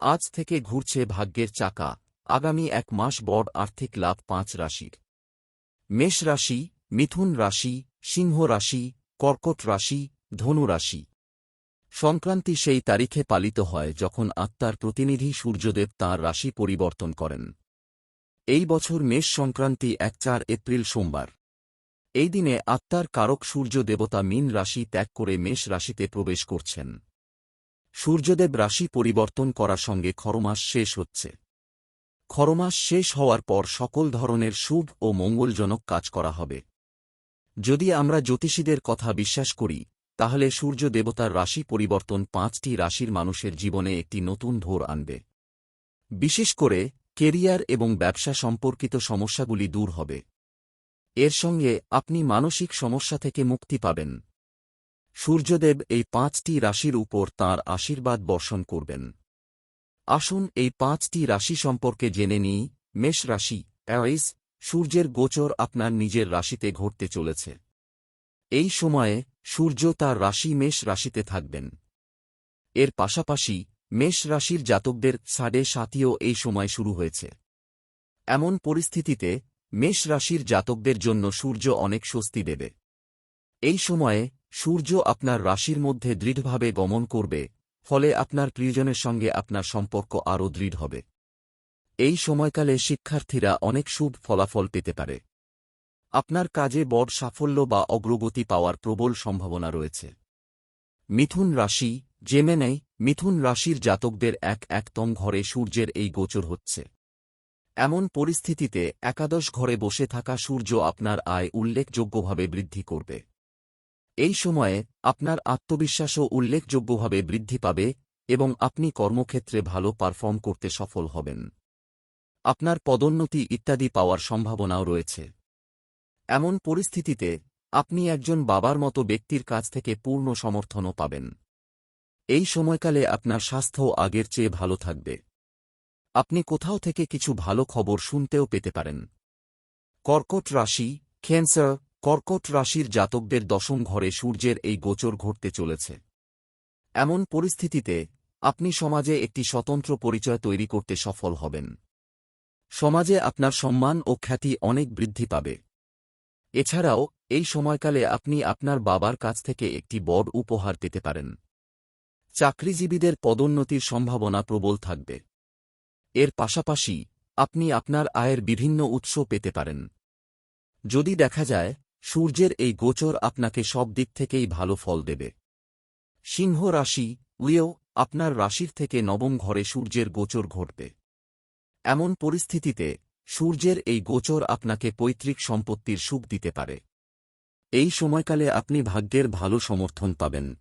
আজ থেকে ঘুরছে ভাগ্যের চাকা। আগামী এক মাস বড় আর্থিক লাভ পাঁচ রাশির মেষ রাশি, মিথুন রাশি, সিংহ রাশি, কর্কট রাশি, ধনু রাশি। সংক্রান্তি সেই তারিখে পালিত হয় যখন আত্মার প্রতিনিধি সূর্যদেব তাঁর রাশি পরিবর্তন করেন। এই বছর মেষ সংক্রান্তি এক চার এপ্রিল সোমবার। এই দিনে আত্মার কারক সূর্য দেবতা মীন রাশি ত্যাগ করে মেষ রাশিতে প্রবেশ করছেন। সূর্যদেব রাশি পরিবর্তন করার সঙ্গে খরমাস শেষ হচ্ছে। খরমাস শেষ হওয়ার পর সকল ধরনের শুভ ও মঙ্গলজনক কাজ করা হবে। যদি আমরা জ্যোতিষীদের কথা বিশ্বাস করি, তাহলে সূর্য দেবতার রাশি পরিবর্তন পাঁচটি রাশির মানুষের জীবনে একটি নতুন ভোর আনবে। বিশেষ করে, কেরিয়ার এবং ব্যবসা সম্পর্কিত সমস্যাগুলি দূর হবে। এর সঙ্গে আপনি মানসিক সমস্যা থেকে মুক্তি পাবেন। সূর্যদেব এই পাঁচটি রাশির উপর তাঁর আশীর্বাদ বর্ষণ করবেন। আসুন এই পাঁচটি রাশি সম্পর্কে জেনে নিই। মেষ রাশি অ্যাওয়াইজ সূর্যের গোচর আপনার নিজের রাশিতে ঘটতে চলেছে। এই সময়ে সূর্য তার রাশি মেষ রাশিতে থাকবেন। এর পাশাপাশি মেষ রাশির জাতকদের সাড়ে সাতিও এই সময় শুরু হয়েছে। এমন পরিস্থিতিতে মেষ রাশির জাতকদের জন্য সূর্য অনেক স্বস্তি দেবে। এই সময়ে সূর্য আপনার রাশির মধ্যে দৃঢ়ভাবে গমন করবে, ফলে আপনার প্রিয়জনের সঙ্গে আপনার সম্পর্ক আরও দৃঢ় হবে। এই সময়কালে শিক্ষার্থীরা অনেক শুভ ফলাফল পেতে পারে। আপনার কাজে বড় সাফল্য বা অগ্রগতি পাওয়ার প্রবল সম্ভাবনা রয়েছে। মিথুন রাশি জেমেনাই মিথুন রাশির জাতকদের এক একতম ঘরে সূর্যের এই গোচর হচ্ছে। এমন পরিস্থিতিতে একাদশ ঘরে বসে থাকা সূর্য আপনার আয় উল্লেখযোগ্যভাবে বৃদ্ধি করবে। এই সময়ে আপনার আত্মবিশ্বাসও উল্লেখযোগ্যভাবে বৃদ্ধি পাবে এবং আপনি কর্মক্ষেত্রে ভালো পারফর্ম করতে সফল হবেন। আপনার পদোন্নতি ইত্যাদি পাওয়ার সম্ভাবনাও রয়েছে। এমন পরিস্থিতিতে আপনি একজন বাবার মতো ব্যক্তির কাছ থেকে পূর্ণ সমর্থনও পাবেন। এই সময়কালে আপনার স্বাস্থ্য আগের চেয়ে ভালো থাকবে। আপনি কোথাও থেকে কিছু ভালো খবর শুনতেও পেতে পারেন। কর্কট রাশি, ক্যান্সার কর্কট রাশির জাতকদের দশম ঘরে সূর্যের এই গোচর ঘটতে চলেছে। এমন পরিস্থিতিতে আপনি সমাজে একটি স্বতন্ত্র পরিচয় তৈরি করতে সফল হবেন। সমাজে আপনার সম্মান ও খ্যাতি অনেক বৃদ্ধি পাবে। এছাড়াও, এই সময়কালে আপনি আপনার বাবার কাছ থেকে একটি বড় উপহার পেতে পারেন। চাকরিজীবীদের পদোন্নতির সম্ভাবনা প্রবল থাকবে। এর পাশাপাশি, আপনি আপনার আয়ের বিভিন্ন উৎস পেতে পারেন। যদি দেখা যায় সূর্যের এই গোচর আপনাকে সব দিক থেকেই ভালো ফল দেবে। সিংহ রাশি উইও আপনার রাশির থেকে নবম ঘরে সূর্যের গোচর ঘটবে। এমন পরিস্থিতিতে সূর্যের এই গোচর আপনাকে পৈতৃক সম্পত্তির সুখ দিতে পারে। এই সময়কালে আপনি ভাগ্যের ভালো সমর্থন পাবেন।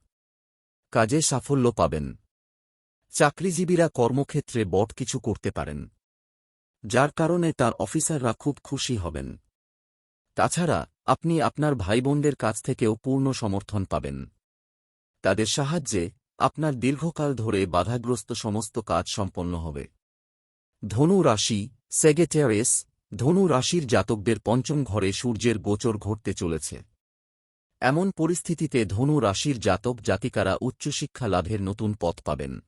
কাজে সাফল্য পাবেন। চাকরিজীবীরা কর্মক্ষেত্রে বট কিছু করতে পারেন। যার কারণে তার অফিসাররা খুব খুশি হবেন। তাছাড়া আপনি আপনার ভাইবোনদের কাছ থেকেও পূর্ণ সমর্থন পাবেন। তাদের সাহায্যে আপনার দীর্ঘকাল ধরে বাধাগ্রস্ত সমস্ত কাজ সম্পন্ন হবে। ধনু রাশি সেগেটেরিস ধনু রাশির জাতকদের পঞ্চম ঘরে সূর্যের গোচর ঘটতে চলেছে। এমন পরিস্থিতিতে ধনু রাশির জাতক জাতিকারা উচ্চশিক্ষা লাভের নতুন পথ পাবেন।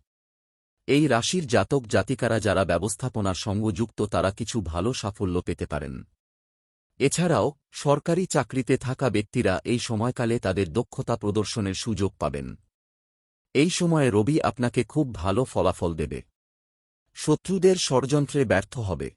এই রাশির জাতক জাতিকারা যারা ব্যবস্থাপনার সঙ্গযুক্ত তারা কিছু ভালো সাফল্য পেতে পারেন। এছাড়াও, সরকারি চাকরিতে থাকা ব্যক্তিরা এই সময়কালে তাদের দক্ষতা প্রদর্শনের সুযোগ পাবেন। এই সময়ে রবি আপনাকে খুব ভালো ফলাফল দেবে। শত্রুদের ষড়যন্ত্রে ব্যর্থ হবে।